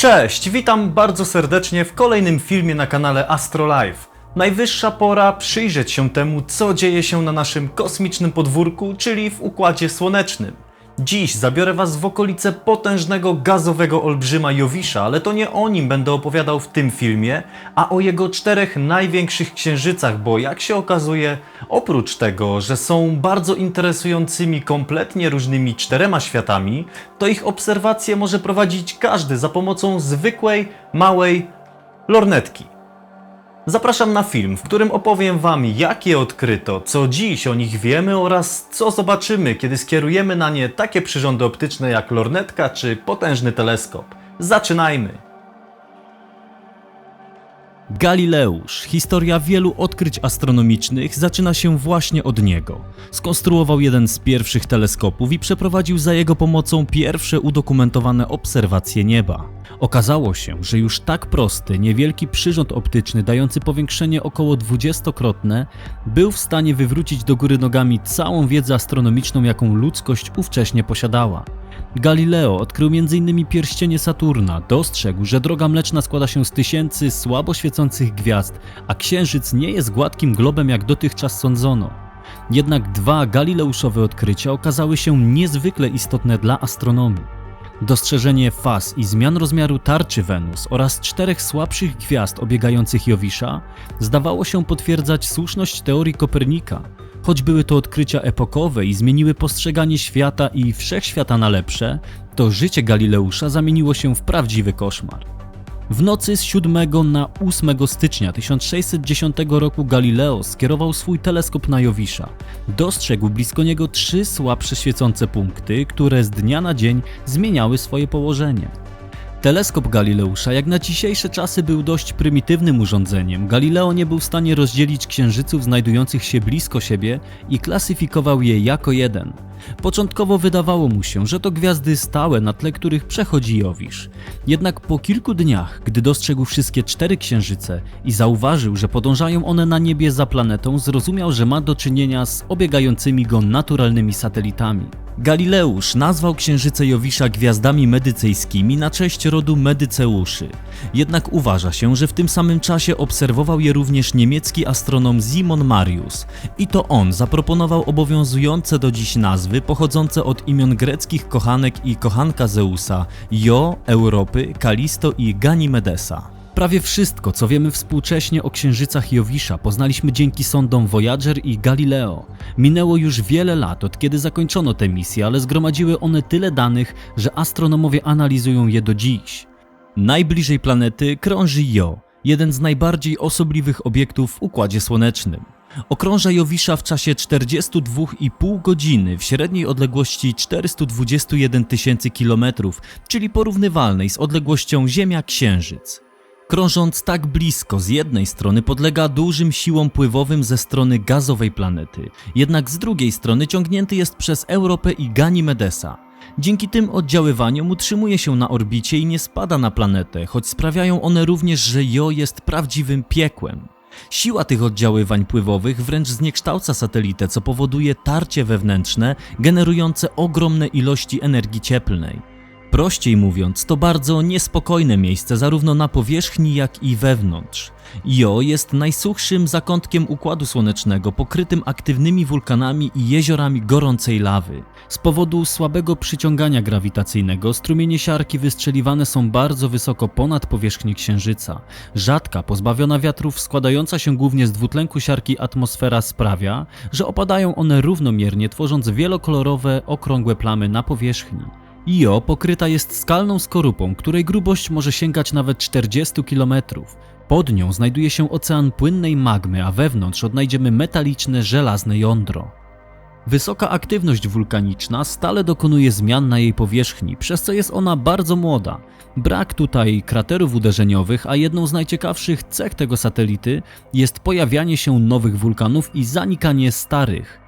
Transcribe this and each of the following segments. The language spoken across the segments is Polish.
Cześć, witam bardzo serdecznie w kolejnym filmie na kanale Astrolife. Najwyższa pora przyjrzeć się temu, co dzieje się na naszym kosmicznym podwórku, czyli w Układzie Słonecznym. Dziś zabiorę Was w okolice potężnego gazowego olbrzyma Jowisza, ale to nie o nim będę opowiadał w tym filmie, a o jego czterech największych księżycach, bo jak się okazuje, oprócz tego, że są bardzo interesującymi, kompletnie różnymi czterema światami, to ich obserwacje może prowadzić każdy za pomocą zwykłej, małej lornetki. Zapraszam na film, w którym opowiem Wam, jakie odkryto, co dziś o nich wiemy oraz co zobaczymy, kiedy skierujemy na nie takie przyrządy optyczne jak lornetka czy potężny teleskop. Zaczynajmy! Galileusz, historia wielu odkryć astronomicznych zaczyna się właśnie od niego. Skonstruował jeden z pierwszych teleskopów i przeprowadził za jego pomocą pierwsze udokumentowane obserwacje nieba. Okazało się, że już tak prosty, niewielki przyrząd optyczny dający powiększenie około 20-krotne był w stanie wywrócić do góry nogami całą wiedzę astronomiczną, jaką ludzkość ówcześnie posiadała. Galileo odkrył m.in. pierścienie Saturna, dostrzegł, że droga mleczna składa się z tysięcy słabo świecących gwiazd, a Księżyc nie jest gładkim globem jak dotychczas sądzono. Jednak dwa galileuszowe odkrycia okazały się niezwykle istotne dla astronomii. Dostrzeżenie faz i zmian rozmiaru tarczy Wenus oraz czterech słabszych gwiazd obiegających Jowisza zdawało się potwierdzać słuszność teorii Kopernika. Choć były to odkrycia epokowe i zmieniły postrzeganie świata i wszechświata na lepsze, to życie Galileusza zamieniło się w prawdziwy koszmar. W nocy z 7 na 8 stycznia 1610 roku Galileo skierował swój teleskop na Jowisza. Dostrzegł blisko niego trzy słabsze świecące punkty, które z dnia na dzień zmieniały swoje położenie. Teleskop Galileusza jak na dzisiejsze czasy był dość prymitywnym urządzeniem. Galileo nie był w stanie rozdzielić księżyców znajdujących się blisko siebie i klasyfikował je jako jeden. Początkowo wydawało mu się, że to gwiazdy stałe, na tle których przechodzi Jowisz. Jednak po kilku dniach, gdy dostrzegł wszystkie cztery księżyce i zauważył, że podążają one na niebie za planetą, zrozumiał, że ma do czynienia z obiegającymi go naturalnymi satelitami. Galileusz nazwał księżyce Jowisza gwiazdami medycejskimi na cześć rodu Medyceuszy. Jednak uważa się, że w tym samym czasie obserwował je również niemiecki astronom Simon Marius i to on zaproponował obowiązujące do dziś nazwy pochodzące od imion greckich kochanek i kochanka Zeusa Jo, Europy, Kalisto i Ganimedesa. Prawie wszystko, co wiemy współcześnie o księżycach Jowisza, poznaliśmy dzięki sondom Voyager i Galileo. Minęło już wiele lat od kiedy zakończono te misje, ale zgromadziły one tyle danych, że astronomowie analizują je do dziś. Najbliżej planety krąży Jo, jeden z najbardziej osobliwych obiektów w Układzie Słonecznym. Okrąża Jowisza w czasie 42,5 godziny w średniej odległości 421 tysięcy kilometrów, czyli porównywalnej z odległością Ziemia-Księżyc. Krążąc tak blisko, z jednej strony podlega dużym siłom pływowym ze strony gazowej planety, jednak z drugiej strony ciągnięty jest przez Europę i Ganimedesa. Dzięki tym oddziaływaniom utrzymuje się na orbicie i nie spada na planetę, choć sprawiają one również, że Jo jest prawdziwym piekłem. Siła tych oddziaływań pływowych wręcz zniekształca satelitę, co powoduje tarcie wewnętrzne generujące ogromne ilości energii cieplnej. Prościej mówiąc, to bardzo niespokojne miejsce zarówno na powierzchni, jak i wewnątrz. Jo jest najsuchszym zakątkiem Układu Słonecznego, pokrytym aktywnymi wulkanami i jeziorami gorącej lawy. Z powodu słabego przyciągania grawitacyjnego strumienie siarki wystrzeliwane są bardzo wysoko ponad powierzchnię Księżyca. Rzadka, pozbawiona wiatrów, składająca się głównie z dwutlenku siarki atmosfera sprawia, że opadają one równomiernie, tworząc wielokolorowe, okrągłe plamy na powierzchni. Io pokryta jest skalną skorupą, której grubość może sięgać nawet 40 km. Pod nią znajduje się ocean płynnej magmy, a wewnątrz odnajdziemy metaliczne, żelazne jądro. Wysoka aktywność wulkaniczna stale dokonuje zmian na jej powierzchni, przez co jest ona bardzo młoda. Brak tutaj kraterów uderzeniowych, a jedną z najciekawszych cech tego satelity jest pojawianie się nowych wulkanów i zanikanie starych.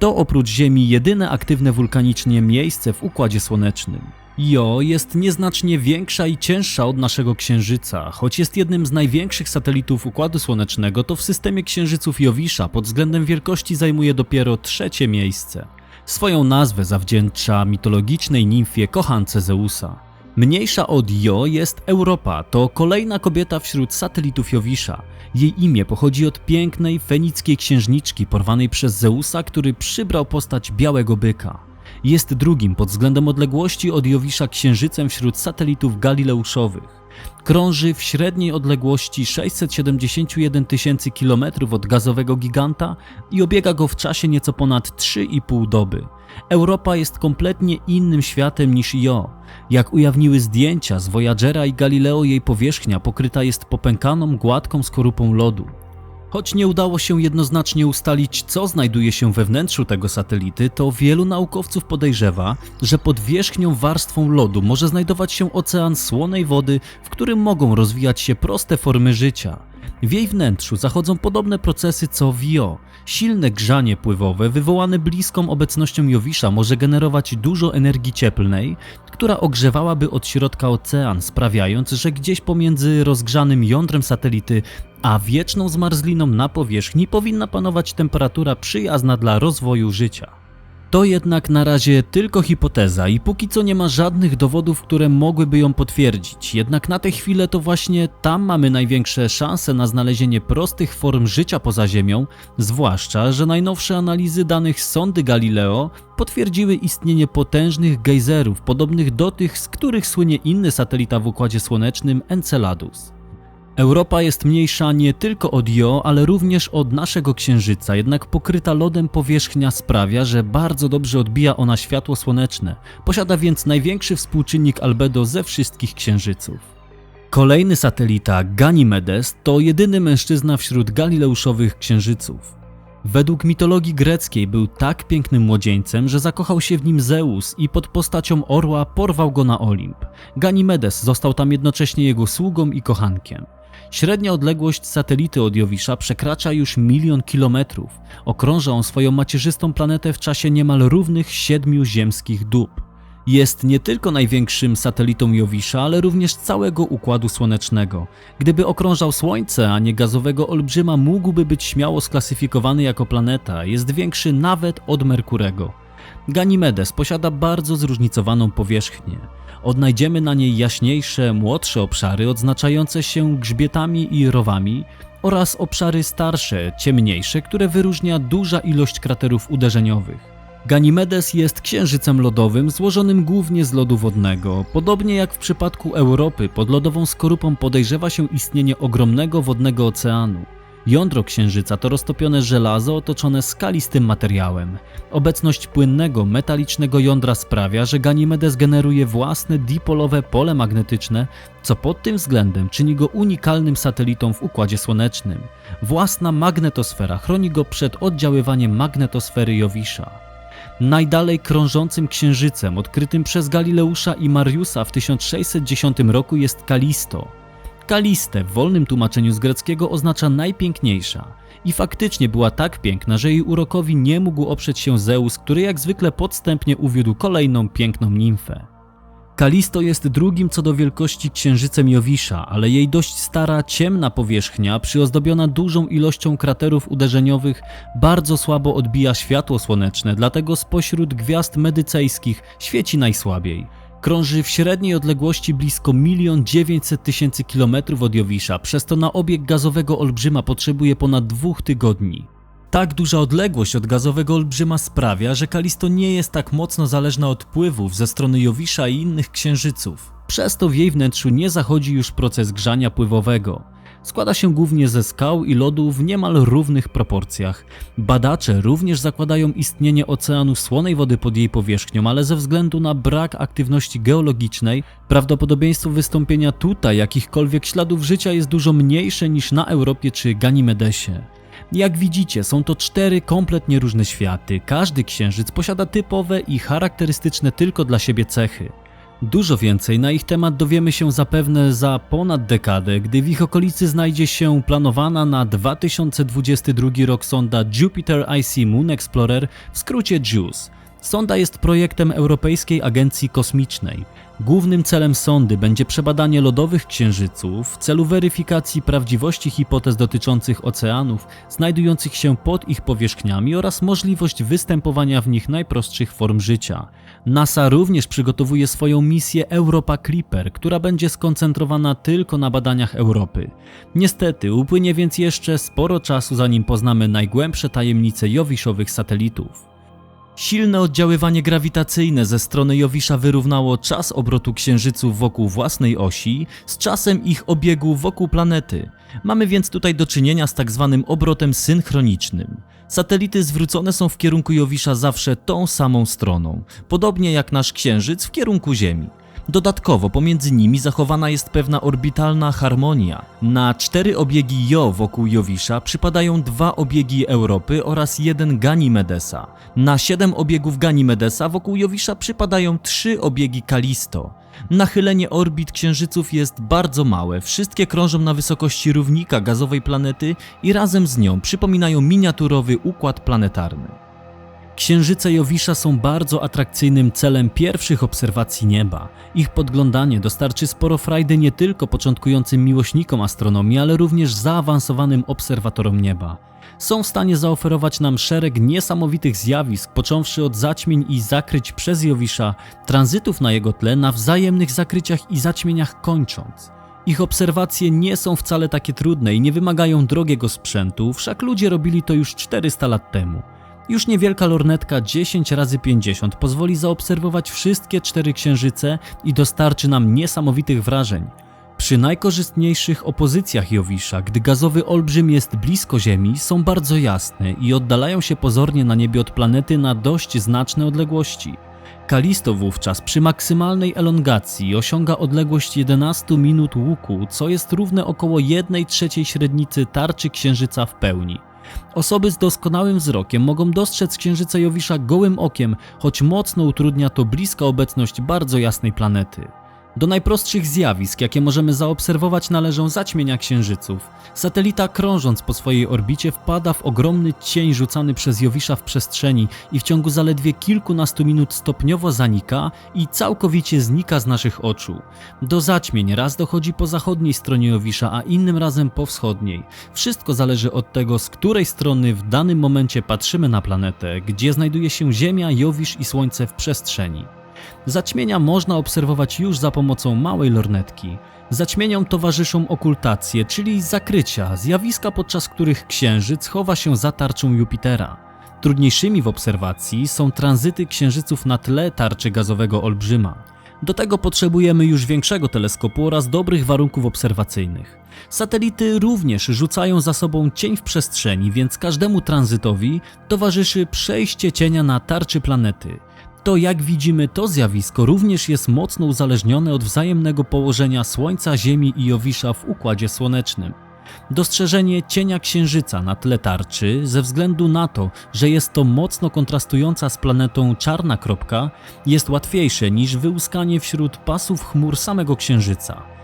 To oprócz Ziemi jedyne aktywne wulkanicznie miejsce w Układzie Słonecznym. Jo jest nieznacznie większa i cięższa od naszego Księżyca, choć jest jednym z największych satelitów Układu Słonecznego, to w systemie księżyców Jowisza pod względem wielkości zajmuje dopiero trzecie miejsce. Swoją nazwę zawdzięcza mitologicznej nimfie kochance Zeusa. Mniejsza od Jo jest Europa, to kolejna kobieta wśród satelitów Jowisza. Jej imię pochodzi od pięknej fenickiej księżniczki porwanej przez Zeusa, który przybrał postać białego byka. Jest drugim pod względem odległości od Jowisza księżycem wśród satelitów galileuszowych. Krąży w średniej odległości 671 tysięcy kilometrów od gazowego giganta i obiega go w czasie nieco ponad 3,5 doby. Europa jest kompletnie innym światem niż Jo. Jak ujawniły zdjęcia z Voyagera i Galileo, jej powierzchnia pokryta jest popękaną, gładką skorupą lodu. Choć nie udało się jednoznacznie ustalić, co znajduje się we wnętrzu tego satelity, to wielu naukowców podejrzewa, że pod wierzchnią warstwą lodu może znajdować się ocean słonej wody, w którym mogą rozwijać się proste formy życia. W jej wnętrzu zachodzą podobne procesy co w Jo. Silne grzanie pływowe wywołane bliską obecnością Jowisza może generować dużo energii cieplnej, która ogrzewałaby od środka ocean, sprawiając, że gdzieś pomiędzy rozgrzanym jądrem satelity a wieczną zmarzliną na powierzchni powinna panować temperatura przyjazna dla rozwoju życia. To jednak na razie tylko hipoteza i póki co nie ma żadnych dowodów, które mogłyby ją potwierdzić. Jednak na tę chwilę to właśnie tam mamy największe szanse na znalezienie prostych form życia poza Ziemią, zwłaszcza, że najnowsze analizy danych sondy Galileo potwierdziły istnienie potężnych gejzerów, podobnych do tych, z których słynie inny satelita w Układzie Słonecznym Enceladus. Europa jest mniejsza nie tylko od Jo, ale również od naszego Księżyca, jednak pokryta lodem powierzchnia sprawia, że bardzo dobrze odbija ona światło słoneczne. Posiada więc największy współczynnik albedo ze wszystkich księżyców. Kolejny satelita, Ganymedes, to jedyny mężczyzna wśród galileuszowych księżyców. Według mitologii greckiej był tak pięknym młodzieńcem, że zakochał się w nim Zeus i pod postacią orła porwał go na Olimp. Ganymedes został tam jednocześnie jego sługą i kochankiem. Średnia odległość satelity od Jowisza przekracza już milion kilometrów. Okrąża on swoją macierzystą planetę w czasie niemal równych siedmiu ziemskich dób. Jest nie tylko największym satelitą Jowisza, ale również całego Układu Słonecznego. Gdyby okrążał Słońce, a nie gazowego olbrzyma, mógłby być śmiało sklasyfikowany jako planeta. Jest większy nawet od Merkurego. Ganymedes posiada bardzo zróżnicowaną powierzchnię. Odnajdziemy na niej jaśniejsze, młodsze obszary odznaczające się grzbietami i rowami oraz obszary starsze, ciemniejsze, które wyróżnia duża ilość kraterów uderzeniowych. Ganymedes jest księżycem lodowym złożonym głównie z lodu wodnego. Podobnie jak w przypadku Europy, pod lodową skorupą podejrzewa się istnienie ogromnego wodnego oceanu. Jądro księżyca to roztopione żelazo otoczone skalistym materiałem. Obecność płynnego, metalicznego jądra sprawia, że Ganymedes generuje własne dipolowe pole magnetyczne, co pod tym względem czyni go unikalnym satelitą w Układzie Słonecznym. Własna magnetosfera chroni go przed oddziaływaniem magnetosfery Jowisza. Najdalej krążącym księżycem odkrytym przez Galileusza i Mariusa w 1610 roku jest Kalisto. Kaliste w wolnym tłumaczeniu z greckiego oznacza najpiękniejsza. I faktycznie była tak piękna, że jej urokowi nie mógł oprzeć się Zeus, który jak zwykle podstępnie uwiódł kolejną piękną nimfę. Kalisto jest drugim co do wielkości księżycem Jowisza, ale jej dość stara, ciemna powierzchnia, przyozdobiona dużą ilością kraterów uderzeniowych, bardzo słabo odbija światło słoneczne, dlatego spośród gwiazd medycejskich świeci najsłabiej. Krąży w średniej odległości blisko 1 900 tysięcy kilometrów od Jowisza, przez to na obieg gazowego olbrzyma potrzebuje ponad dwóch tygodni. Tak duża odległość od gazowego olbrzyma sprawia, że Kalisto nie jest tak mocno zależna od pływów ze strony Jowisza i innych księżyców. Przez to w jej wnętrzu nie zachodzi już proces grzania pływowego. Składa się głównie ze skał i lodu w niemal równych proporcjach. Badacze również zakładają istnienie oceanu słonej wody pod jej powierzchnią, ale ze względu na brak aktywności geologicznej, prawdopodobieństwo wystąpienia tutaj jakichkolwiek śladów życia jest dużo mniejsze niż na Europie czy Ganimedesie. Jak widzicie, są to cztery kompletnie różne światy. Każdy księżyc posiada typowe i charakterystyczne tylko dla siebie cechy. Dużo więcej na ich temat dowiemy się zapewne za ponad dekadę, gdy w ich okolicy znajdzie się planowana na 2022 rok sonda Jupiter IC Moon Explorer, w skrócie JUICE. Sonda jest projektem Europejskiej Agencji Kosmicznej. Głównym celem sondy będzie przebadanie lodowych księżyców w celu weryfikacji prawdziwości hipotez dotyczących oceanów znajdujących się pod ich powierzchniami oraz możliwość występowania w nich najprostszych form życia. NASA również przygotowuje swoją misję Europa Clipper, która będzie skoncentrowana tylko na badaniach Europy. Niestety, upłynie więc jeszcze sporo czasu, zanim poznamy najgłębsze tajemnice Jowiszowych satelitów. Silne oddziaływanie grawitacyjne ze strony Jowisza wyrównało czas obrotu księżyców wokół własnej osi z czasem ich obiegu wokół planety. Mamy więc tutaj do czynienia z tak zwanym obrotem synchronicznym. Satelity zwrócone są w kierunku Jowisza zawsze tą samą stroną, podobnie jak nasz księżyc w kierunku Ziemi. Dodatkowo pomiędzy nimi zachowana jest pewna orbitalna harmonia. Na cztery obiegi Jo wokół Jowisza przypadają dwa obiegi Europy oraz jeden Ganimedesa. Na siedem obiegów Ganimedesa wokół Jowisza przypadają trzy obiegi Kalisto. Nachylenie orbit księżyców jest bardzo małe, wszystkie krążą na wysokości równika gazowej planety i razem z nią przypominają miniaturowy układ planetarny. Księżyce Jowisza są bardzo atrakcyjnym celem pierwszych obserwacji nieba. Ich podglądanie dostarczy sporo frajdy nie tylko początkującym miłośnikom astronomii, ale również zaawansowanym obserwatorom nieba. Są w stanie zaoferować nam szereg niesamowitych zjawisk, począwszy od zaćmień i zakryć przez Jowisza, tranzytów na jego tle, na wzajemnych zakryciach i zaćmieniach kończąc. Ich obserwacje nie są wcale takie trudne i nie wymagają drogiego sprzętu, wszak ludzie robili to już 400 lat temu. Już niewielka lornetka 10 razy 50 pozwoli zaobserwować wszystkie cztery księżyce i dostarczy nam niesamowitych wrażeń. Przy najkorzystniejszych opozycjach Jowisza, gdy gazowy olbrzym jest blisko Ziemi, są bardzo jasne i oddalają się pozornie na niebie od planety na dość znaczne odległości. Kalisto wówczas przy maksymalnej elongacji osiąga odległość 11 minut łuku, co jest równe około 1 trzeciej średnicy tarczy Księżyca w pełni. Osoby z doskonałym wzrokiem mogą dostrzec księżyca Jowisza gołym okiem, choć mocno utrudnia to bliska obecność bardzo jasnej planety. Do najprostszych zjawisk, jakie możemy zaobserwować, należą zaćmienia księżyców. Satelita krążąc po swojej orbicie wpada w ogromny cień rzucany przez Jowisza w przestrzeni i w ciągu zaledwie kilkunastu minut stopniowo zanika i całkowicie znika z naszych oczu. Do zaćmień raz dochodzi po zachodniej stronie Jowisza, a innym razem po wschodniej. Wszystko zależy od tego, z której strony w danym momencie patrzymy na planetę, gdzie znajduje się Ziemia, Jowisz i Słońce w przestrzeni. Zaćmienia można obserwować już za pomocą małej lornetki. Zaćmieniom towarzyszą okultacje, czyli zakrycia, zjawiska podczas których księżyc chowa się za tarczą Jupitera. Trudniejszymi w obserwacji są tranzyty księżyców na tle tarczy gazowego olbrzyma. Do tego potrzebujemy już większego teleskopu oraz dobrych warunków obserwacyjnych. Satelity również rzucają za sobą cień w przestrzeni, więc każdemu tranzytowi towarzyszy przejście cienia na tarczy planety to jak widzimy to zjawisko również jest mocno uzależnione od wzajemnego położenia Słońca, Ziemi i Jowisza w Układzie Słonecznym. Dostrzeżenie cienia księżyca na tle tarczy ze względu na to, że jest to mocno kontrastująca z planetą czarna kropka, jest łatwiejsze niż wyłuskanie wśród pasów chmur samego księżyca.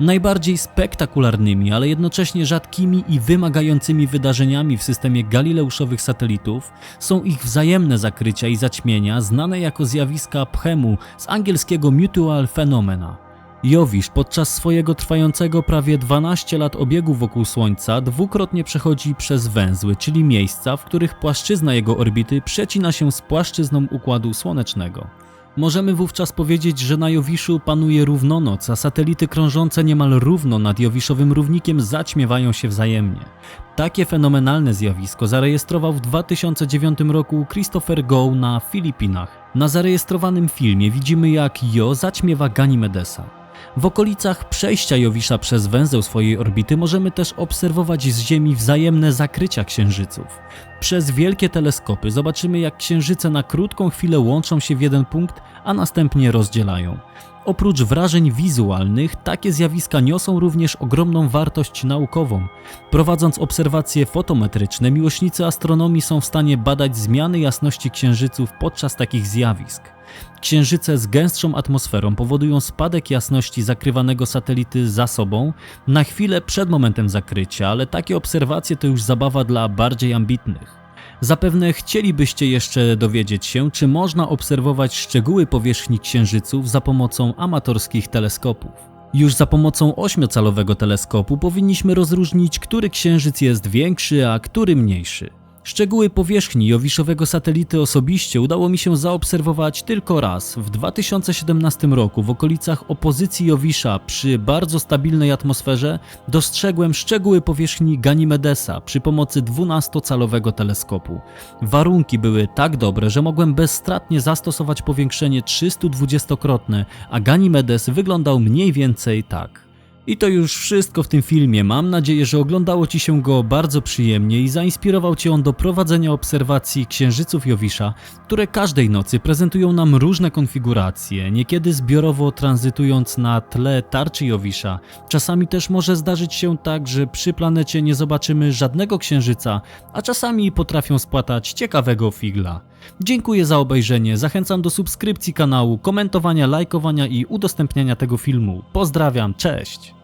Najbardziej spektakularnymi, ale jednocześnie rzadkimi i wymagającymi wydarzeniami w systemie galileuszowych satelitów są ich wzajemne zakrycia i zaćmienia znane jako zjawiska Phemu z angielskiego mutual phenomena. Jowisz podczas swojego trwającego prawie 12 lat obiegu wokół Słońca dwukrotnie przechodzi przez węzły, czyli miejsca, w których płaszczyzna jego orbity przecina się z płaszczyzną Układu Słonecznego. Możemy wówczas powiedzieć, że na Jowiszu panuje równonoc, a satelity krążące niemal równo nad Jowiszowym równikiem zaćmiewają się wzajemnie. Takie fenomenalne zjawisko zarejestrował w 2009 roku Christopher Gow na Filipinach. Na zarejestrowanym filmie widzimy jak Jo zaćmiewa Ganimedesa. W okolicach przejścia Jowisza przez węzeł swojej orbity możemy też obserwować z Ziemi wzajemne zakrycia księżyców. Przez wielkie teleskopy zobaczymy jak księżyce na krótką chwilę łączą się w jeden punkt, a następnie rozdzielają. Oprócz wrażeń wizualnych, takie zjawiska niosą również ogromną wartość naukową. Prowadząc obserwacje fotometryczne, miłośnicy astronomii są w stanie badać zmiany jasności księżyców podczas takich zjawisk. Księżyce z gęstszą atmosferą powodują spadek jasności zakrywanego satelity za sobą na chwilę przed momentem zakrycia, ale takie obserwacje to już zabawa dla bardziej ambitnych. Zapewne chcielibyście jeszcze dowiedzieć się, czy można obserwować szczegóły powierzchni księżyców za pomocą amatorskich teleskopów. Już za pomocą ośmiocalowego teleskopu powinniśmy rozróżnić, który księżyc jest większy, a który mniejszy. Szczegóły powierzchni jowiszowego satelity osobiście udało mi się zaobserwować tylko raz, w 2017 roku w okolicach opozycji Jowisza przy bardzo stabilnej atmosferze dostrzegłem szczegóły powierzchni Ganimedesa przy pomocy 12-calowego teleskopu. Warunki były tak dobre, że mogłem bezstratnie zastosować powiększenie 320-krotne, a Ganimedes wyglądał mniej więcej tak. I to już wszystko w tym filmie. Mam nadzieję, że oglądało Ci się go bardzo przyjemnie i zainspirował Cię on do prowadzenia obserwacji księżyców Jowisza, które każdej nocy prezentują nam różne konfiguracje, niekiedy zbiorowo tranzytując na tle tarczy Jowisza. Czasami też może zdarzyć się tak, że przy planecie nie zobaczymy żadnego księżyca, a czasami potrafią spłatać ciekawego figla. Dziękuję za obejrzenie, zachęcam do subskrypcji kanału, komentowania, lajkowania i udostępniania tego filmu. Pozdrawiam, cześć!